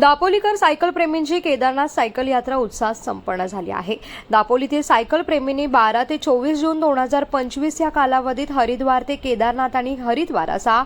दापोलीकर cycle प्रेमींची Kedarnath cycle यात्रा उत्साहात संपन्न झाली आहे. दापोलीतील सायकल प्रेमींनी बारा ते चोवीस जून दोन हजार पंचवीस या कालावधीत हरिद्वार ते केदारनाथ आणि हरिद्वार असा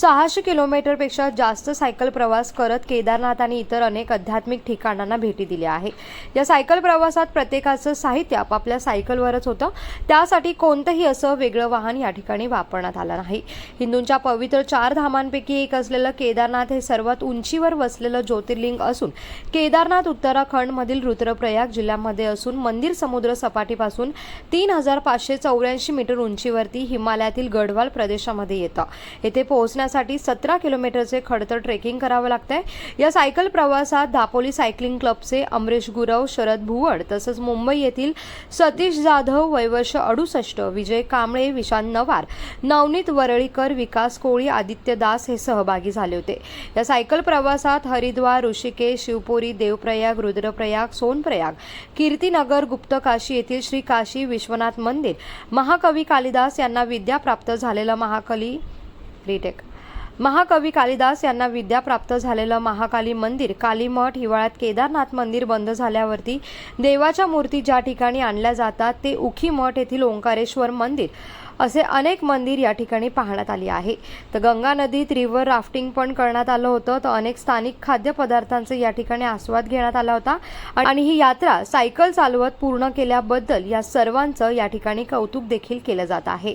सहाशे किलोमीटरपेक्षा जास्त सायकल प्रवास करत केदारनाथ आणि इतर अनेक आध्यात्मिक ठिकाणांना भेटी दिल्या आहे. या सायकल प्रवासात प्रत्येकाचं साहित्य आपापल्या सायकलवरच होतं. त्यासाठी कोणतंही असं वेगळं वाहन या ठिकाणी वापरण्यात आलं नाही. हिंदूंच्या पवित्र चार धामांपैकी एक असलेलं केदारनाथ हे सर्वात उंचीवर वसलेलं ज्योतिर्लिंग असून केदारनाथ उत्तराखंडमधील रुद्रप्रयाग जिल्ह्यामध्ये असून मंदिर समुद्र सपाटीपासून तीन हजार पाचशे चौऱ्याऐंशी मीटर उंचीवरती हिमालयातील गढवाल प्रदेशामध्ये येतं. येथे पोहोचण्यासाठी सतरा किलोमीटरचे खडतर ट्रेकिंग करावं लागतंय. या सायकल प्रवासात दापोली सायकलिंग क्लबचे अमरेश गुरव शरद भुवड तसंच मुंबई येथील सतीश जाधव वैवर्ष अडुसष्ट विजय कांबळे विशांत नवार नवनीत वरळीकर विकास कोळी आदित्य दास हे सहभागी झाले होते. या सायकल प्रवासात हरिद्वार ऋषिकेश शिवपुरी देवप्रयाग रुद्रप्रयाग सोनप्रयाग कीर्तीनगर गुप्तकाशी येथील श्री काशी विश्वनाथ मंदिर. महाकवी कालिदास यांना विद्या प्राप्त झालेलं महाकली रिटेक महाकवी कालिदास यांना विद्या प्राप्त झालेलं महाकाली मंदिर कालीमठ हिवाळ्यात केदारनाथ मंदिर बंद झाल्यावरती देवाच्या मूर्ती ज्या ठिकाणी आणल्या जातात ते उखी मठ येथील ओंकारेश्वर मंदिर असे अनेक मंदिर या ठिकाणी पाहण्यात आली आहे. तर गंगा नदीत रिव्हर राफ्टिंग पण करण्यात आलं होतं. तर अनेक स्थानिक खाद्यपदार्थांचे या ठिकाणी आस्वाद घेण्यात आला होता. आणि ही यात्रा सायकल चालवत पूर्ण केल्याबद्दल या सर्वांचं या ठिकाणी कौतुक देखील केलं जात आहे.